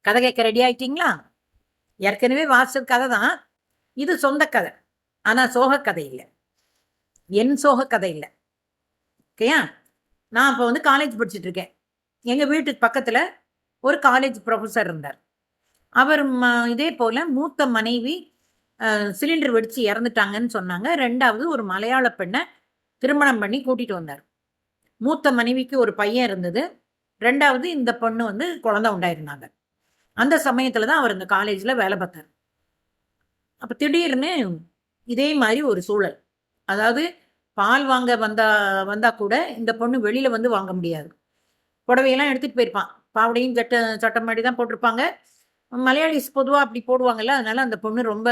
கதை கேட்க ரெடி ஆயிட்டீங்களா? ஏற்கனவே வாசல் கதை தான். இது சொந்த கதை. ஆனால் சோகக்கதை கதை இல்லை. என் சோகக்கதை கதை இல்லை. ஓகேயா நான் இப்போ வந்து காலேஜ் படிச்சுட்டு இருக்கேன். எங்கள் வீட்டுக்கு பக்கத்தில் ஒரு காலேஜ் ப்ரொஃபஸர் இருந்தார். அவர் ம- இதே போல் மூத்த மனைவி சிலிண்டர் வெடித்து இறந்துட்டாங்கன்னு சொன்னாங்க. ரெண்டாவது ஒரு மலையாள பெண்ணை திருமணம் பண்ணி கூட்டிகிட்டு வந்தார். மூத்த மனைவிக்கு ஒரு பையன் இருந்தது. ரெண்டாவது இந்த பொண்ணு வந்து குழந்தை உண்டாயிருந்தாங்க. அந்த சமயத்தில் தான் அவர் இந்த காலேஜில் வேலை பார்த்தார். அப்போ திடீர்னு இதே மாதிரி ஒரு சூழல். அதாவது பால் வாங்க வந்தா வந்தால் கூட இந்த பொண்ணு வெளியில் வந்து வாங்க முடியாது. புடவையெல்லாம் எடுத்துகிட்டு போயிருப்பான். பாவடையும் சட்ட சட்டம் மாதிரி தான் போட்டிருப்பாங்க. மலையாளிஸ் பொதுவாக அப்படி போடுவாங்கல்ல அதனால் அந்த பொண்ணு ரொம்ப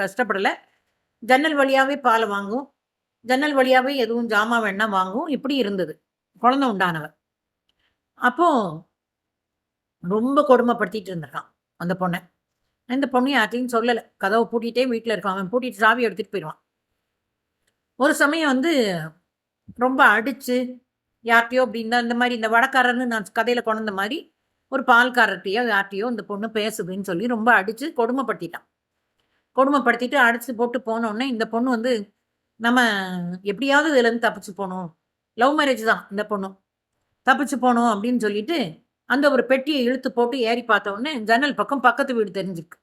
கஷ்டப்படலை. ஜன்னல் வழியாகவே பால் வாங்கும். ஜன்னல் வழியாகவே எதுவும் ஜாமான் வேணா வாங்கும். இப்படி இருந்தது. குழந்தை உண்டானவர் அப்போது ரொம்ப கொடுமைப்படுத்திட்டு இருந்திருக்கான் அந்த பொண்ணை. இந்த பொண்ணு யார்ட்டையும் சொல்லலை. கதவை பூட்டிகிட்டே வீட்டில் இருக்கான். அவன் பூட்டிட்டு சாவி எடுத்துகிட்டு போயிடுவான். ஒரு சமயம் வந்து ரொம்ப அடித்து யார்ட்டையோ அப்படின்னா இந்த மாதிரி இந்த வடக்காரன்னு நான் கதையில் கொண்ட மாதிரி ஒரு பால்காரர்கிட்டையோ யார்ட்டையோ இந்த பொண்ணு பேசுதுன்னு சொல்லி ரொம்ப அடித்து கொடுமைப்படுத்திட்டான். கொடுமைப்படுத்திட்டு அடித்து போட்டு போனோடனே இந்த பொண்ணு வந்து நம்ம எப்படியாவது இதுலேருந்து தப்பிச்சு போகணும். லவ் மேரேஜ் தான் இந்த பொண்ணும் தப்பிச்சு போகணும் அப்படின்னு சொல்லிட்டு அந்த ஒரு பெட்டியை இழுத்து போட்டு ஏறி பார்த்த உடனே ஜன்னல் பக்கம் பக்கத்து வீடு தெரிஞ்சிருக்கு.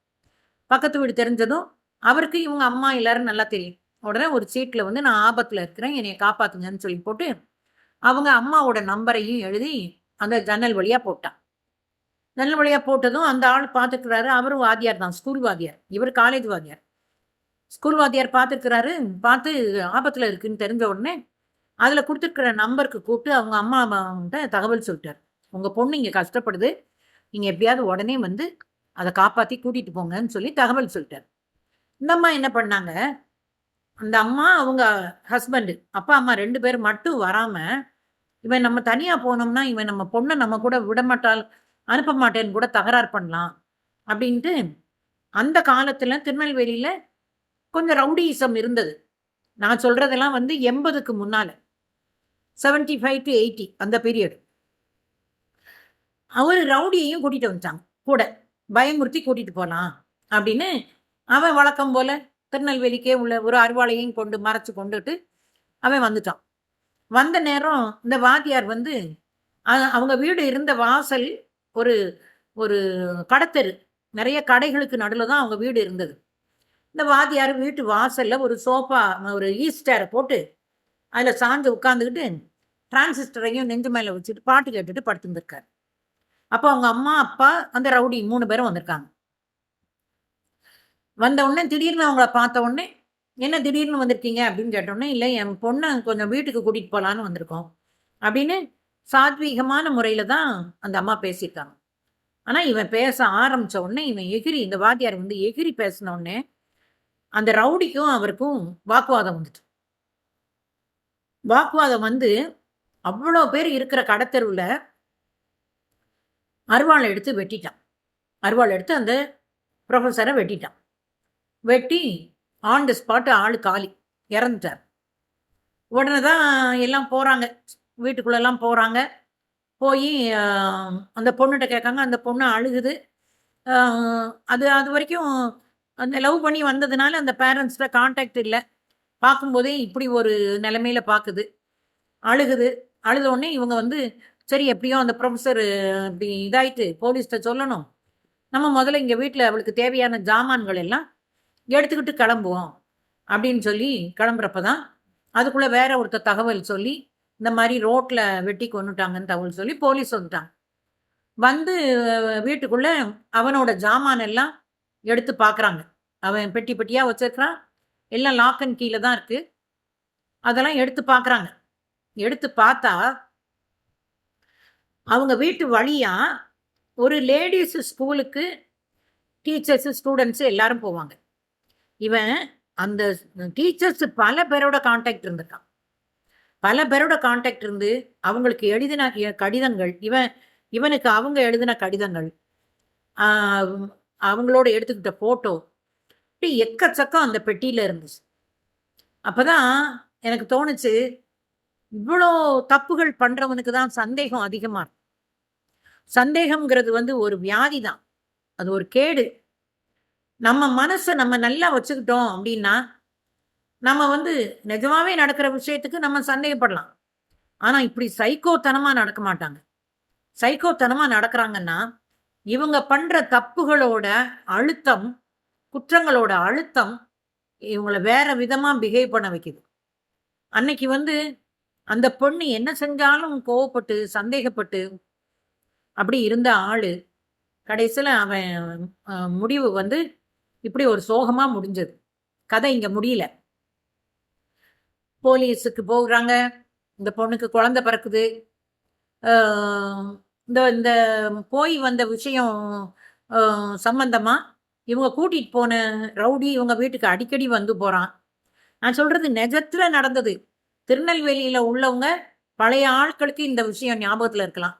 பக்கத்து வீடு தெரிஞ்சதும் அவருக்கு இவங்க அம்மா எல்லாரும் நல்லா தெரியும். உடனே ஒரு சீட்டில் வந்து நான் ஆபத்தில் இருக்கிறேன் என்னை காப்பாத்துங்கன்னு சொல்லி போட்டு அவங்க அம்மாவோட நம்பரையும் எழுதி அந்த ஜன்னல் வழியாக போட்டான். ஜன்னல் வழியாக போட்டதும் அந்த ஆள் பார்த்துக்கிறாரு. அவரும் வாத்தியார் தான் ஸ்கூல் வாத்தியார். இவர் காலேஜ் வாத்தியார். ஸ்கூல் வாத்தியார் பார்த்துருக்கிறாரு பார்த்து ஆபத்தில் இருக்குன்னு தெரிஞ்ச உடனே அதில் கொடுத்துருக்கிற நம்பருக்கு கூப்பிட்டு அவங்க அம்மா அம்மாட்ட தகவல் சொல்லிட்டார். உங்கள் பொண்ணு இங்கே கஷ்டப்படுது. நீங்கள் எப்படியாவது உடனே வந்து அதை காப்பாற்றி கூட்டிகிட்டு போங்கன்னு சொல்லி தகவல் சொல்லிட்டார். இந்த அம்மா என்ன பண்ணாங்க? அந்த அம்மா அவங்க ஹஸ்பண்டு அப்பா அம்மா ரெண்டு பேர் மட்டும் வராமல் இவன் நம்ம தனியாக போனோம்னா இவன் நம்ம பொண்ணை நம்ம கூட விடமாட்டால் அனுப்ப மாட்டேன்னு கூட தகராறு பண்ணலாம் அப்படின்ட்டு அந்த காலத்தில் திருநெல்வேலியில் கொஞ்சம் ரவுடிசம் இருந்தது. நான் சொல்கிறதெல்லாம் வந்து எண்பதுக்கு முன்னால். செவன்ட்டி ஃபைவ் டு எயிட்டி அந்த பீரியடு அவர் ரவுடியையும் கூட்டிகிட்டு வந்துட்டாங்க. கூட பயமுறுத்தி கூட்டிகிட்டு போகலாம் அப்படின்னு அவன் வழக்கம் போல் திருநெல்வேலிக்கே உள்ள ஒரு அருவாளையும் கொண்டு மறைச்சு கொண்டுட்டு அவன் வந்துட்டான். வந்த நேரம் இந்த வாத்தியார் வந்து அவங்க வீடு இருந்த வாசல் ஒரு ஒரு கடத்தெரு. நிறைய கடைகளுக்கு நடுவில் தான் அவங்க வீடு இருந்தது. இந்த வாத்தியார் வீட்டு வாசலில் ஒரு சோஃபா ஒரு ஈஸ்டரை போட்டு அதில் சாஞ்சு உட்காந்துக்கிட்டு டிரான்சிஸ்டரையும் நெஞ்சு மேலே வச்சுட்டு பாட்டு கேட்டுட்டு படுத்துருந்துருக்காரு. அப்போ அவங்க அம்மா அப்பா அந்த ரவுடி மூணு பேரும் வந்திருக்காங்க. வந்த உடனே திடீர்னு அவங்கள பார்த்த உடனே என்ன திடீர்னு வந்திருக்கீங்க? அப்படின்னு கேட்டோடனே இல்லை என் பொண்ணை கொஞ்சம் வீட்டுக்கு கூட்டிகிட்டு போகலான்னு வந்திருக்கோம். அப்படின்னு சாத்வீகமான முறையில் தான் அந்த அம்மா பேசியிருக்காங்க. ஆனால் இவன் பேச ஆரம்பித்த உடனே இவன் எகிரி இந்த வாத்தியார் வந்து எகிரி பேசின உடனே அந்த ரவுடிக்கும் அவருக்கும் வாக்குவாதம் வந்துட்டு. வாக்குவாதம் வந்து அவ்வளோ பேர் இருக்கிற கடத்தெருவில் அருவாளை எடுத்து வெட்டிட்டான். அருவாளை எடுத்து அந்த ப்ரொஃபஸரை வெட்டிட்டான். வெட்டி ஆன் த ஸ்பாட்டு ஆள் காலி இறந்துட்டார். உடனே தான் எல்லாம் போகிறாங்க வீட்டுக்குள்ளெல்லாம் போகிறாங்க போய் அந்த பொண்ணுகிட்ட கேட்காங்க. அந்த பொண்ணு அழுகுது. அது அது வரைக்கும் அந்த லவ் பண்ணி வந்ததுனால அந்த பேரண்ட்ஸில் காண்டாக்ட் இல்லை. பார்க்கும்போதே இப்படி ஒரு நிலமையில பார்க்குது அழுகுது. அழுத உடனே இவங்க வந்து சரி எப்படியோ அந்த ப்ரொஃபஸர் இப்படி இதாயிட்டு போலீஸ்கிட்ட சொல்லணும். நம்ம முதல்ல இங்கே வீட்டில் அவளுக்கு தேவையான ஜாமான்கள் எல்லாம் எடுத்துக்கிட்டு கிளம்புவோம் அப்படின்னு சொல்லி கிளம்புறப்ப தான் அதுக்குள்ளே வேற ஒருத்தர் தகவல் சொல்லி இந்த மாதிரி ரோட்டில் வெட்டி கொண்டுட்டாங்கன்னு தகவல் சொல்லி போலீஸ் வந்துட்டாங்க. வந்து வீட்டுக்குள்ளே அவனோட ஜாமான் எல்லாம் எடுத்து பார்க்குறாங்க அவன் பெட்டி பெட்டியாக வச்சிருக்கிறான். எல்லாம் லாக் அண்ட் கீழே தான் இருக்குது அதெல்லாம் எடுத்து பார்க்குறாங்க எடுத்து பார்த்தா அவங்க வீட்டு வழியாக ஒரு லேடிஸு ஸ்கூலுக்கு டீச்சர்ஸு ஸ்டூடெண்ட்ஸு எல்லாரும் போவாங்க. இவன் அந்த டீச்சர்ஸு பல பேரோட காண்டாக்ட் இருந்திருக்கான். பல பேரோட காண்டாக்ட் இருந்து அவங்களுக்கு எழுதின கடிதங்கள் இவன் இவனுக்கு அவங்க எழுதின கடிதங்கள் அவங்களோட எடுத்துக்கிட்ட ஃபோட்டோ இப்படி எக்கச்சக்கம் அந்த பெட்டியில் இருந்துச்சு. அப்போ தான் எனக்கு தோணுச்சு இவ்வளோ தப்புகள் பண்ணுறவனுக்கு தான் சந்தேகம் அதிகமாக இருக்கும் சந்தேகம்ங்கிறது வந்து ஒரு வியாதி தான் அது ஒரு கேடு. நம்ம மனசை நம்ம நல்லா வச்சுக்கிட்டோம் அப்படின்னா நம்ம வந்து நிஜமாவே நடக்கிற விஷயத்துக்கு நம்ம சந்தேகப்படலாம். ஆனால் இப்படி சைக்கோத்தனமாக நடக்க மாட்டாங்க. சைக்கோத்தனமாக நடக்கிறாங்கன்னா இவங்க பண்ணுற தப்புகளோட அழுத்தம் குற்றங்களோட அழுத்தம் இவங்களை வேற விதமாக பிஹேவ் பண்ண வைக்குது. அன்னைக்கு வந்து அந்த பொண்ணு என்ன செஞ்சாலும் கோவப்பட்டு சந்தேகப்பட்டு அப்படி இருந்த ஆள் கடைசியில் அவன் முடிவு வந்து இப்படி ஒரு சோகமாக முடிஞ்சது. கதை இங்கே முடியல. போலீஸுக்கு போகிறாங்க. இந்த பொண்ணுக்கு குழந்த பிறக்குது. இந்த இந்த போய் வந்த விஷயம் சம்பந்தமாக இவங்க கூட்டிகிட்டு போன ரவுடி இவங்க வீட்டுக்கு அடிக்கடி வந்து போகிறான் நான் சொல்கிறது நெஜத்தில் நடந்தது. திருநெல்வேலியில் உள்ளவங்க பழைய ஆட்களுக்கு இந்த விஷயம் ஞாபகத்தில் இருக்கலாம்.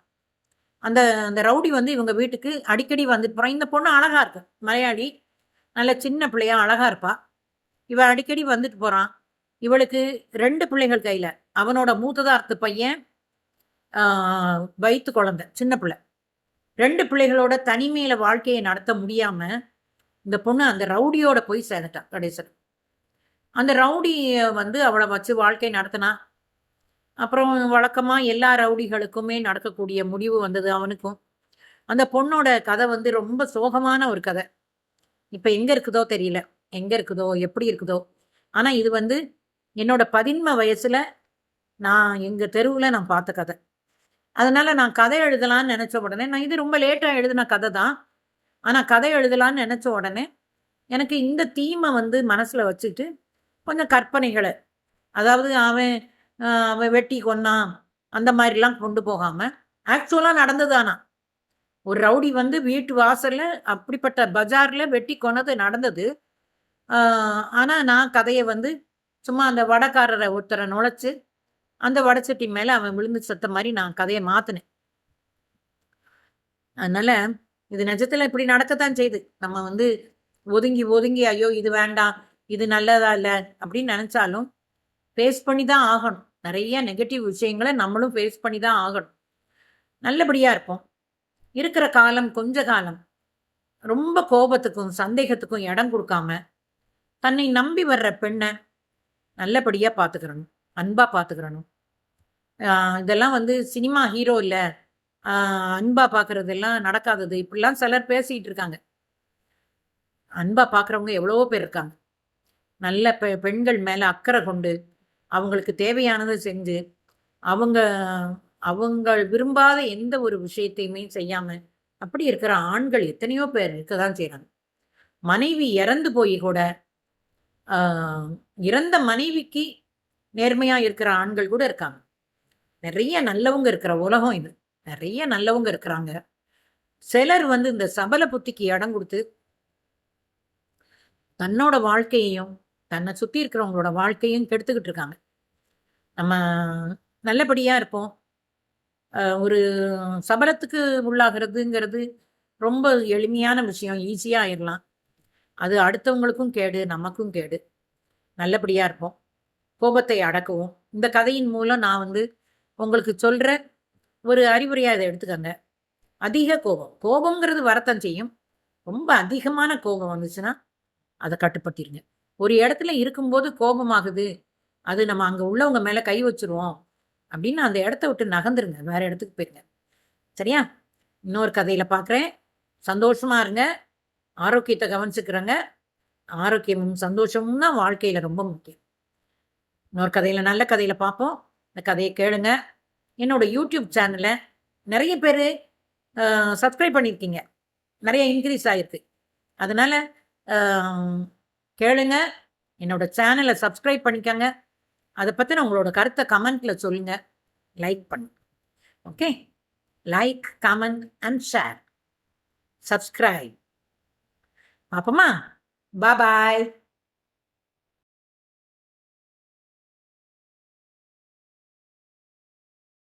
அந்த அந்த ரவுடி வந்து இவங்க வீட்டுக்கு அடிக்கடி வந்துட்டு போகிறான் இந்த பொண்ணு அழகாக இருக்கு. மலையாளி. நல்ல சின்ன பிள்ளையா அழகாக இருப்பா. இவள் அடிக்கடி வந்துட்டு போகிறான் இவளுக்கு ரெண்டு பிள்ளைகள் கையில். அவனோட மூத்ததார்த்து பையன் வயிற்று குழந்த சின்ன பிள்ளை. ரெண்டு பிள்ளைகளோட தனிமையில் வாழ்க்கையை நடத்த முடியாமல் இந்த பொண்ணு அந்த ரவுடியோட போய் சேர்ந்துட்டான் கடைசர் அந்த ரவுடி வந்து அவளை வச்சு வாழ்க்கை நடத்தினா அப்புறம் வழக்கமாக எல்லா ரவுடிகளுக்குமே நடக்கக்கூடிய முடிவு வந்தது அவனுக்கும். அந்த பொண்ணோட கதை வந்து ரொம்ப சோகமான ஒரு கதை. இப்போ எங்கே இருக்குதோ தெரியல. எங்கே இருக்குதோ? எப்படி இருக்குதோ? ஆனால் இது வந்து என்னோட பதின்ம வயசில் நான் எங்கள் தெருவில் நான் பார்த்த கதை. அதனால் நான் கதை எழுதலான்னு நினச்ச உடனே நான் இது ரொம்ப லேட்டாக எழுதின கதை தான். ஆனால் கதை எழுதலான்னு நினச்ச உடனே எனக்கு இந்த தீமை வந்து மனசில் வச்சுட்டு கொஞ்சம் கற்பனைகளை அதாவது அவன் அவன் வெட்டி கொன்னான் அந்த மாதிரிலாம் கொண்டு போகாமல் ஆக்சுவலாக நடந்ததானா ஒரு ரவுடி வந்து வீட்டு வாசலில் அப்படிப்பட்ட பஜாரில் வெட்டி கொன்னது நடந்தது. ஆனால் நான் கதையை வந்து சும்மா அந்த வடக்காரரை ஒருத்தரை நுழைச்சி அந்த வடச்சட்டி மேலே அவன் விழுந்து செத்த மாதிரி நான் கதையை மாற்றினேன் அதனால் இது நிஜத்தில் இப்படி நடக்கத்தான் செய்யுது நம்ம வந்து ஒதுங்கி ஒதுங்கி ஐயோ இது வேண்டாம் இது நல்லதா இல்லை அப்படின்னு நினச்சாலும் ஃபேஸ் பண்ணி தான் ஆகணும். நிறைய நெகட்டிவ் விஷயங்களை நம்மளும் ஃபேஸ் பண்ணி தான் ஆகணும். நல்லபடியாக இருப்போம். இருக்கிற காலம் கொஞ்ச காலம் ரொம்ப கோபத்துக்கும் சந்தேகத்துக்கும் இடம் கொடுக்காம தன்னை நம்பி வர்ற பெண்ணை நல்லபடியாக பார்த்துக்கிறணும். அன்பாக பார்த்துக்கிறணும். இதெல்லாம் வந்து சினிமா ஹீரோ இல்லை. அன்பா பார்க்குறதெல்லாம் நடக்காதது. இப்படிலாம் சிலர் பேசிகிட்டு இருக்காங்க. அன்பா பார்க்குறவங்க எவ்வளவோ பேர் இருக்காங்க. நல்ல பெ பெண்கள் மேலே அக்கறை கொண்டு அவங்களுக்கு தேவையானதை செஞ்சு அவங்க அவங்க விரும்பாத எந்த ஒரு விஷயத்தையுமே செய்யாமல் அப்படி இருக்கிற ஆண்கள் எத்தனையோ பேர் இருக்க தான் செய்கிறாங்க மனைவி இறந்து போய் கூட இறந்த மனைவிக்கு நேர்மையாக இருக்கிற ஆண்கள் கூட இருக்காங்க. நிறைய நல்லவங்க இருக்கிற உலகம் இது. நிறைய நல்லவங்க இருக்கிறாங்க. சிலர் வந்து இந்த சபல புத்திக்கு இடம் கொடுத்து தன்னோட வாழ்க்கையையும் தன்னை சுற்றி இருக்கிறவங்களோட வாழ்க்கையும் கெடுத்துக்கிட்டு இருக்காங்க. நம்ம நல்லபடியாக இருப்போம். ஒரு சபலத்துக்கு உள்ளாகிறதுங்கிறது ரொம்ப எளிமையான விஷயம். ஈஸியாக ஆயிடலாம் அது அடுத்தவங்களுக்கும் கேடு நமக்கும் கேடு. நல்லபடியாக இருப்போம். கோபத்தை அடக்கவும். இந்த கதையின் மூலம் நான் வந்து உங்களுக்கு சொல்கிற ஒரு அறிவுரையாக இதை எடுத்துக்கோங்க. அதிக கோபம். கோபங்கிறது வரத்தான் செய்யும் ரொம்ப அதிகமான கோபம் வந்துச்சுன்னா அதை கட்டுப்படுத்திடுங்க ஒரு இடத்துல இருக்கும்போது கோபமாகுது. அது நம்ம அங்கே உள்ளவங்க மேலே கை வச்சுருவோம். அப்படின்னு அந்த இடத்த விட்டு நகர்ந்துருங்க. வேறு இடத்துக்கு போயிருங்க. சரியா? இன்னொரு கதையில் பார்க்குறேன் சந்தோஷமாக இருங்க. ஆரோக்கியத்தை கவனிச்சுக்கிறேங்க. ஆரோக்கியமும் சந்தோஷமும் தான் வாழ்க்கையில் ரொம்ப முக்கியம். இன்னொரு கதையில் நல்ல கதையில் பார்ப்போம் இந்த கதையை கேளுங்க. என்னோட யூடியூப் சேனலை நிறைய பேர் சப்ஸ்கிரைப் பண்ணியிருக்கீங்க நிறைய இன்க்ரீஸ் ஆகிருக்கு அதனால் கேளுங்க. என்னோட சேனலை சப்ஸ்கிரைப் பண்ணிக்கோங்க. அதை பற்றின உங்களோட கருத்தை கமெண்ட்டில் சொல்லுங்கள் லைக் பண்ணுங்க okay like comment and share subscribe பார்ப்போமா பாய்